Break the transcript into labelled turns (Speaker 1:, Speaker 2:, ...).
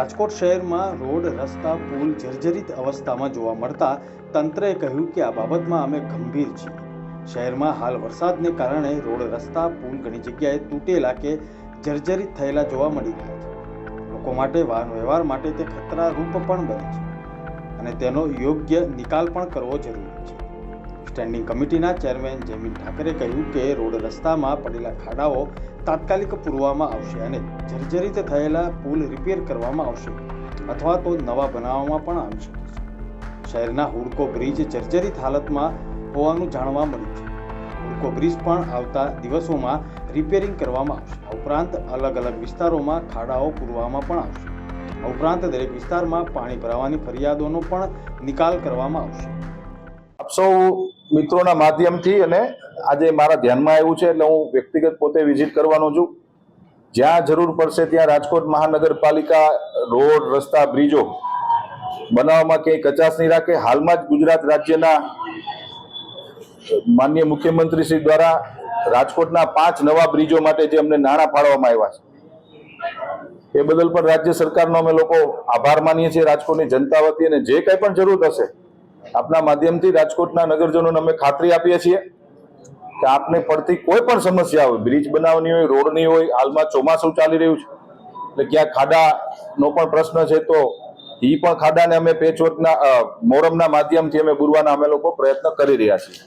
Speaker 1: રાજકોટ શહેરમાં રોડ, રસ્તા, પુલ જર્જરિત અવસ્થામાં જોવા મળતા તંત્રએ કહ્યું કે આ બાબતમાં અમે ગંભીર છીએ. શહેરમાં હાલ વરસાદને કારણે રોડ, રસ્તા, પુલ ઘણી જગ્યાએ તૂટેલા કે જર્જરિત થયેલા જોવા મળી રહ્યા છે. લોકો માટે વાહન વ્યવહાર માટે તે ખતરારૂપ પણ બને છે અને તેનો યોગ્ય નિકાલ પણ કરવો જરૂરી છે. સ્ટેન્ડિંગ કમિટીના ચેરમેન જયમીન ઠાકરે કહ્યું કે રોડ રસ્તામાં પડેલા ખાડાઓ તાત્કાલિક પૂરવામાં આવશે અને જર્જરિત થયેલા પુલ રિપેર કરવામાં આવશે અથવા તો નવા બનાવવામાં પણ આવી શકે છે. શહેરના હુડકો બ્રિજ જર્જરિત હાલતમાં હોવાનું જાણવા મળ્યું છે. હુડકો બ્રિજ પણ આવતા દિવસોમાં રિપેરિંગ કરવામાં આવશે. ઉપરાંત અલગ અલગ વિસ્તારોમાં ખાડાઓ પૂરવામાં પણ આવશે. ઉપરાંત દરેક વિસ્તારમાં પાણી ભરાવાની ફરિયાદોનો પણ નિકાલ કરવામાં આવશે.
Speaker 2: આપ સૌ મિત્રોના માધ્યમથી અને આજે મારા ધ્યાનમાં આવ્યું છે એટલે હું વ્યક્તિગત પોતે વિઝિટ કરવાનો છું. જ્યાં જરૂર પડશે ત્યાં રાજકોટ મહાનગરપાલિકા રોડ, રસ્તા, બ્રિજો બનાવવામાં ક્યાંય કચાશ નહીં રાખે. હાલમાં જ ગુજરાત રાજ્યના માનનીય મુખ્યમંત્રી શ્રી દ્વારા રાજકોટના પાંચ નવા બ્રિજો માટે જે અમને નાણાં ફાળવવામાં આવ્યા છે. એ બદલ પણ રાજ્ય સરકારનો અમે લોકો આભાર માનીએ છીએ. રાજકોટની જનતા વતી અને જે કંઈ પણ જરૂર હશે આપના માધ્યમથી રાજકોટના નગરજનોને અમે ખાતરી આપીએ છીએ કે આપને પડતી કોઈ પણ સમસ્યા હોય, બ્રિજ બનાવવાની હોય, રોડની હોય, હાલમાં ચોમાસું ચાલી રહ્યું છે, એટલે ક્યાં ખાડાનો પણ પ્રશ્ન છે, તો એ પણ ખાડાને અમે પેચવર્કના મોરમના માધ્યમથી અમે બુરવાના અમે લોકો પ્રયત્ન કરી રહ્યા છીએ.